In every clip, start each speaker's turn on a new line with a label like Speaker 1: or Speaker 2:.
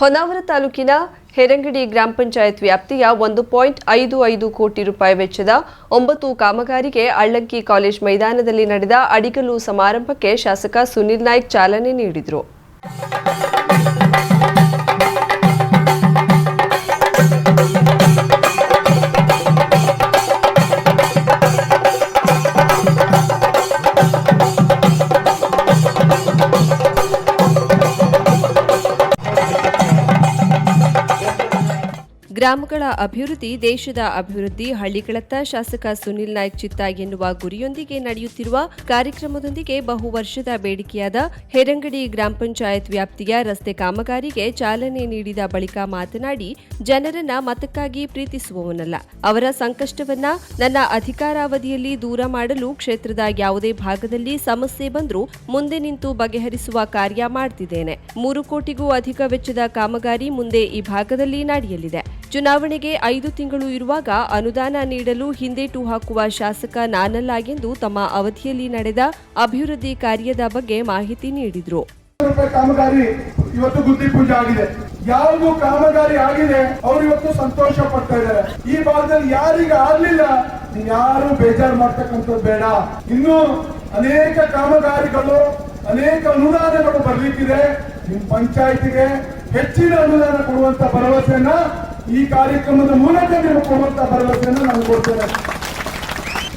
Speaker 1: ಹೊನ್ನಾವರ ತಾಲೂಕಿನ ಹೆರಂಗಡಿ ಗ್ರಾಮ ಪಂಚಾಯತ್ ವ್ಯಾಪ್ತಿಯ ಒಂದು ಪಾಯಿಂಟ್ ಐದು ಐದು ಕೋಟಿ ರೂಪಾಯಿ ವೆಚ್ಚದ ಒಂಬತ್ತು ಕಾಮಗಾರಿಗೆ ಅಳ್ಳಂಕಿ ಕಾಲೇಜ್ ಮೈದಾನದಲ್ಲಿ ನಡೆದ ಅಡಿಗಲು ಸಮಾರಂಭಕ್ಕೆ ಶಾಸಕ ಸುನಿಲ್ ನಾಯ್ಕ್ ಚಾಲನೆ ನೀಡಿದರು ಗ್ರಾಮಗಳ ಅಭಿವೃದ್ಧಿ ದೇಶದ ಅಭಿವೃದ್ಧಿ ಹಳ್ಳಿಗಳತ್ತ ಶಾಸಕ ಸುನಿಲ್ ನಾಯ್ಕ್ ಚಿತ್ತ ಎನ್ನುವ ಗುರಿಯೊಂದಿಗೆ ನಡೆಯುತ್ತಿರುವ ಕಾರ್ಯಕ್ರಮದೊಂದಿಗೆ ಬಹು ವರ್ಷದ ಬೇಡಿಕೆಯಾದ ಹೆರಂಗಡಿ ಗ್ರಾಮ ಪಂಚಾಯತ್ ವ್ಯಾಪ್ತಿಯ ರಸ್ತೆ ಕಾಮಗಾರಿಗೆ ಚಾಲನೆ ನೀಡಿದ ಬಳಿಕ ಮಾತನಾಡಿ ಜನರನ್ನ ಮತಕ್ಕಾಗಿ ಪ್ರೀತಿಸುವವನಲ್ಲ ಅವರ ಸಂಕಷ್ಟವನ್ನ ನನ್ನ ಅಧಿಕಾರಾವಧಿಯಲ್ಲಿ ದೂರ ಮಾಡಲು ಕ್ಷೇತ್ರದ ಯಾವುದೇ ಭಾಗದಲ್ಲಿ ಸಮಸ್ಯೆ ಬಂದರೂ ಮುಂದೆ ನಿಂತು ಬಗೆಹರಿಸುವ ಕಾರ್ಯ ಮಾಡ್ತಿದ್ದೇನೆ ಮೂರು ಕೋಟಿಗೂ ಅಧಿಕ ವೆಚ್ಚದ ಕಾಮಗಾರಿ ಮುಂದೆ ಈ ಭಾಗದಲ್ಲಿ ನಡೆಯಲಿದೆ ಚುನಾವಣೆಗೆ ಐದು ತಿಂಗಳು ಇರುವಾಗ ಅನುದಾನ ನೀಡಲು ಹಿಂದೇಟು ಹಾಕುವ ಶಾಸಕ ನಾನಲ್ಲ ಎಂದು ತಮ್ಮ ಅವಧಿಯಲ್ಲಿ ನಡೆದ ಅಭಿವೃದ್ಧಿ ಕಾರ್ಯದ ಬಗ್ಗೆ ಮಾಹಿತಿ ನೀಡಿದರು
Speaker 2: ಕಾಮಗಾರಿ ಇವತ್ತು ಪೂಜೆ ಆಗಿದೆ ಯಾವುದು ಕಾಮಗಾರಿ ಆಗಿದೆ ಅವರು ಇವತ್ತು ಸಂತೋಷ ಪಡ್ತಾ ಇದ್ದಾರೆ ಈ ಭಾಗದಲ್ಲಿ ಯಾರಿಗ ಆಗ್ಲಿಲ್ಲ ಯಾರು ಬೇಜಾರು ಮಾಡ್ತಕ್ಕಂಥದ್ದು ಬೇಡ ಇನ್ನು ಅನೇಕ ಕಾಮಗಾರಿಗಳು ಅನೇಕ ಅನುದಾನಗಳು ಬರ್ಲಿಕ್ಕಿದೆ ನಿಮ್ಮ ಪಂಚಾಯತಿಗೆ ಹೆಚ್ಚಿನ ಅನುದಾನ ಕೊಡುವಂತ ಭರವಸೆಯನ್ನ ಈ ಕಾರ್ಯಕ್ರಮದ ಮೂಲಕ ನೀವು ಕೊಡುವಂತ ಭರವಸೆಯನ್ನು ನಾನು ಕೊಡ್ತೇನೆ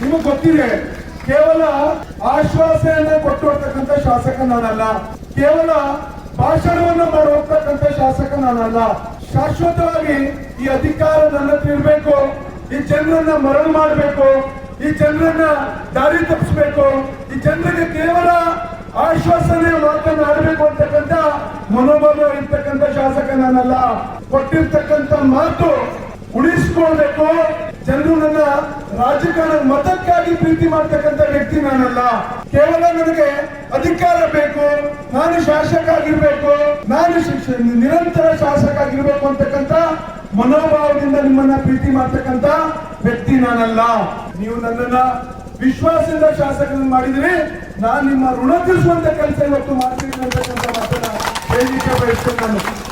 Speaker 2: ನಿಮಗೆ ಗೊತ್ತಿದೆ ಕೇವಲ ಆಶ್ವಾಸನೆಯನ್ನ ಕೊಟ್ಟಿರ್ತಕ್ಕಂಥ ಶಾಸಕ ನಾನಲ್ಲ ಕೇವಲ ಭಾಷಣವನ್ನು ಮಾಡುವಂತಕ್ಕಂಥ ಶಾಸಕ ನಾನಲ್ಲ ಶಾಶ್ವತವಾಗಿ ಈ ಅಧಿಕಾರ ನನ್ನ ಇರಬೇಕು ಈ ಜನರನ್ನ ಮರಳು ಮಾಡಬೇಕು ಈ ಜನರನ್ನ ದಾರಿ ತಪ್ಪಿಸಬೇಕು ಈ ಜನರಿಗೆ ಕೇವಲ ಆಶ್ವಾಸನೆ ಮಾತನ್ನು ಆಡಬೇಕು ಅಂತಕ್ಕಂಥ ಮನೋಭಾವ ಇರ್ತಕ್ಕಂಥ ಶಾಸಕ ನಾನಲ್ಲ ಕೊಟ್ಟಿರ್ತಕ್ಕಂಥ ಮಾತು ಉಳಿಸ್ಕೊಳ್ಬೇಕು ಜನರು ನನ್ನ ರಾಜಕಾರಣ ಮತಕ್ಕಾಗಿ ಪ್ರೀತಿ ಮಾಡ್ತಕ್ಕಂಥ ವ್ಯಕ್ತಿ ನಾನಲ್ಲ ಕೇವಲ ನನಗೆ ಅಧಿಕಾರ ಬೇಕು ನಾನು ಶಾಸಕ ಆಗಿರ್ಬೇಕು ನಾನು ನಿರಂತರ ಶಾಸಕ ಆಗಿರ್ಬೇಕು ಅಂತಕ್ಕಂಥ ಮನೋಭಾವದಿಂದ ನಿಮ್ಮನ್ನ ಪ್ರೀತಿ ಮಾಡ್ತಕ್ಕಂಥ ವ್ಯಕ್ತಿ ನಾನಲ್ಲ ನೀವು ನನ್ನನ್ನ ವಿಶ್ವಾಸದಿಂದ ಶಾಸಕರನ್ನು ಮಾಡಿದಿರಿ ನಾನು ನಿಮ್ಮ ಋಣ ತೀರಿಸುವಂತ ಕೆಲಸ ಇವತ್ತು ಮಾಡ್ತೀನಿ ಅಂತಕ್ಕಂಥ ಮಾತನ್ನ ಹೇಳಿಕೆ ಬಯಸ್ತೇನೆ ನಾನು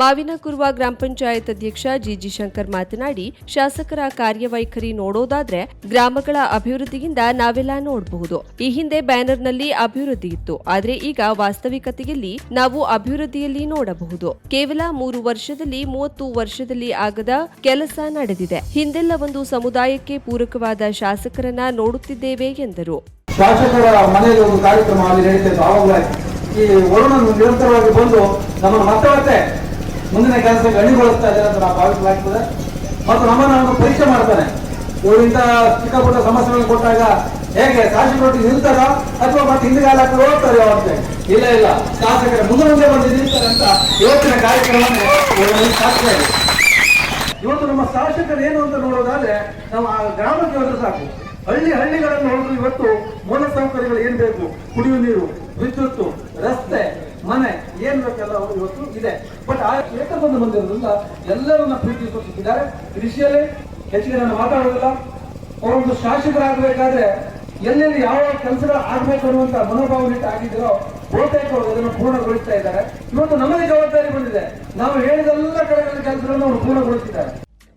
Speaker 1: ಮಾವಿನಕುರ್ವ ಗ್ರಾಮ ಪಂಚಾಯತ್ ಅಧ್ಯಕ್ಷ ಜಿಜಿ ಶಂಕರ್ ಮಾತನಾಡಿ ಶಾಸಕರ ಕಾರ್ಯವೈಖರಿ ನೋಡೋದಾದ್ರೆ ಗ್ರಾಮಗಳ ಅಭಿವೃದ್ಧಿಯಿಂದ ನಾವೆಲ್ಲ ನೋಡಬಹುದು ಈ ಹಿಂದೆ ಬ್ಯಾನರ್ನಲ್ಲಿ ಅಭಿವೃದ್ಧಿ ಇತ್ತು ಆದರೆ ಈಗ ವಾಸ್ತವಿಕತೆಯಲ್ಲಿ ನಾವು ಅಭಿವೃದ್ಧಿಯಲ್ಲಿ ನೋಡಬಹುದು ಕೇವಲ ಮೂರು ವರ್ಷದಲ್ಲಿ ಮೂವತ್ತು ವರ್ಷದಲ್ಲಿ ಆಗದ ಕೆಲಸ ನಡೆದಿದೆ ಹಿಂದೆಲ್ಲ ಒಂದು ಸಮುದಾಯಕ್ಕೆ ಪೂರಕವಾದ ಶಾಸಕರನ್ನ ನೋಡುತ್ತಿದ್ದೇವೆ ಎಂದರು
Speaker 3: ಶಾಸಕರ ಮನೆಯಲ್ಲಿ ಒಂದು ಕಾರ್ಯಕ್ರಮ ಅಲ್ಲಿ ನಡೀತಾ ಈ ವರುಣನು ನಿರಂತರವಾಗಿ ಬಂದು ನಮ್ಮನ್ನು ಮತ್ತೆ ಮುಂದಿನ ಕೆಲಸಕ್ಕೆ ಅಣಿಗೊಳಿಸ್ತಾ ಇದ್ದಾರೆ ಅಂತ ನಾವು ಭಾವಿಸಲಾಗ್ತದೆ ಮತ್ತು ನಮ್ಮನ್ನು ಅವನು ಪರೀಕ್ಷೆ ಮಾಡ್ತಾನೆ ಇವರು ಇಂಥ ಚಿಕ್ಕ ಪುಟ್ಟ ಸಮಸ್ಯೆಗಳನ್ನು ಕೊಟ್ಟಾಗ ಹೇಗೆ ಶಾಸಕರೊಟ್ಟಿಗೆ ನಿಲ್ತಾರ ಅಥವಾ ಮತ್ತೆ ಹಿಂದಿಗಾಲ ಹೋಗ್ತಾರೆ ಯಾವಾಗ ಇಲ್ಲ ಇಲ್ಲ ಶಾಸಕರ ಮುಂದೆ ಮುಂದೆ ಬಂದು ನಿಲ್ತಾರೆ ಅಂತ ಇವತ್ತಿನ ಕಾರ್ಯಕ್ರಮ ಇದೆ ಇವತ್ತು ನಮ್ಮ ಶಾಸಕರು ಏನು ಅಂತ ನೋಡೋದಾದ್ರೆ ನಾವು ಆ ಗ್ರಾಮಕ್ಕೆ ಹೋದ್ರೆ ಸಾಕು ಹಳ್ಳಿ ಹಳ್ಳಿಗಳನ್ನು ನೋಡಿದ್ರು ಇವತ್ತು ಮೂಲಸೌಕರ್ಯಗಳು ಏನ್ ಬೇಕು ಕುಡಿಯುವ ನೀರು ವಿದ್ಯುತ್ ರಸ್ತೆ ಮನೆ ಏನ್ ಬೇಕೆಲ್ಲ ಇವತ್ತು ಇದೆ ಬಟ್ ಆ ಏಕಬಂಧ ಬಂದಿರೋದ್ರಿಂದ ಎಲ್ಲರನ್ನ ಪ್ರೀತಿ ತೋರಿಸಿದ್ದಾರೆ ಕೃಷಿಯಲ್ಲಿ ಹೆಚ್ಚಿಗೆ ನಾನು ಮಾತಾಡೋದಿಲ್ಲ ಅವರೊಂದು ಶಾಸಕರಾಗಬೇಕಾದ್ರೆ ಎಲ್ಲೆಲ್ಲಿ ಯಾವ ಕೆಲಸಗಳು ಆಗ್ಬೇಕು ಅನ್ನುವಂತ ಮನೋಭಾವನೆ ಆಗಿದ್ದರೋ ಬಹುತೇಕ ಅವರು ಅದನ್ನು ಪೂರ್ಣಗೊಳಿಸ್ತಾ ಇದ್ದಾರೆ ಇವತ್ತು ನಮಗೆ ಜವಾಬ್ದಾರಿ ಬಂದಿದೆ ನಾವು ಹೇಳಿದೆಲ್ಲ ಕಡೆಗಳ ಕೆಲಸಗಳನ್ನು ಅವರು ಪೂರ್ಣಗೊಳಿಸಿದ್ದಾರೆ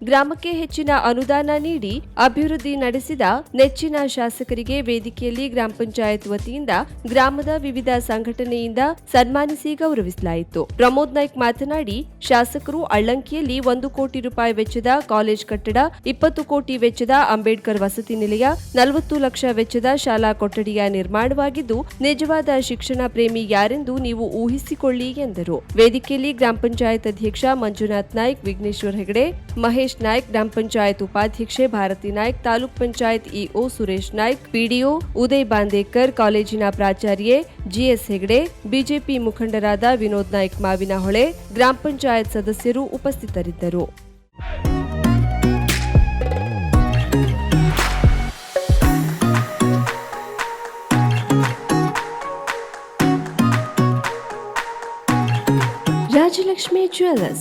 Speaker 1: ಗ್ರಾಮಕ್ಕೆ ಹೆಚ್ಚಿನ ಅನುದಾನ ನೀಡಿ ಅಭಿವೃದ್ಧಿ ನಡೆಸಿದ ನೆಚ್ಚಿನ ಶಾಸಕರಿಗೆ ವೇದಿಕೆಯಲ್ಲಿ ಗ್ರಾಮ ಪಂಚಾಯತ್ ವತಿಯಿಂದ ಗ್ರಾಮದ ವಿವಿಧ ಸಂಘಟನೆಯಿಂದ ಸನ್ಮಾನಿಸಿ ಗೌರವಿಸಲಾಯಿತು ಪ್ರಮೋದ್ ನಾಯ್ಕ್ ಮಾತನಾಡಿ ಶಾಸಕರು ಅಳ್ಳಂಕಿಯಲ್ಲಿ ಒಂದು ಕೋಟಿ ರೂಪಾಯಿ ವೆಚ್ಚದ ಕಾಲೇಜ್ ಕಟ್ಟಡ ಇಪ್ಪತ್ತು ಕೋಟಿ ವೆಚ್ಚದ ಅಂಬೇಡ್ಕರ್ ವಸತಿ ನಿಲಯ ನಲವತ್ತು ಲಕ್ಷ ವೆಚ್ಚದ ಶಾಲಾ ಕೊಠಡಿಯ ನಿರ್ಮಾಣವಾಗಿದ್ದು ನಿಜವಾದ ಶಿಕ್ಷಣ ಪ್ರೇಮಿ ಯಾರೆಂದು ನೀವು ಊಹಿಸಿಕೊಳ್ಳಿ ಎಂದರು ವೇದಿಕೆಯಲ್ಲಿ ಗ್ರಾಮ ಪಂಚಾಯತ್ ಅಧ್ಯಕ್ಷ ಮಂಜುನಾಥ್ ನಾಯ್ಕ್ ವಿಘ್ನೇಶ್ವರ್ ಹೆಗಡೆ ಮಹೇಶ್ ನಾಯ್ಕ್ ಗ್ರಾಮ ಪಂಚಾಯತ್ ಉಪಾಧ್ಯಕ್ಷೆ ಭಾರತಿ ನಾಯ್ಕ್ ತಾಲೂಕ್ ಪಂಚಾಯತ್ ಇಒ ಸುರೇಶ್ ನಾಯ್ಕ್ ಪಿಡಿಒ ಉದಯ್ ಬಾಂದೇಕರ್ ಕಾಲೇಜಿನ ಪ್ರಾಚಾರ್ಯೆ ಜಿಎಸ್ ಹೆಗಡೆ ಬಿಜೆಪಿ ಮುಖಂಡರಾದ ವಿನೋದ್ ನಾಯ್ಕ್ ಮಾವಿನಹೊಳೆ ಗ್ರಾಮ ಪಂಚಾಯತ್ ಸದಸ್ಯರು ಉಪಸ್ಥಿತರಿದ್ದರು Rajalakshmi Jewelers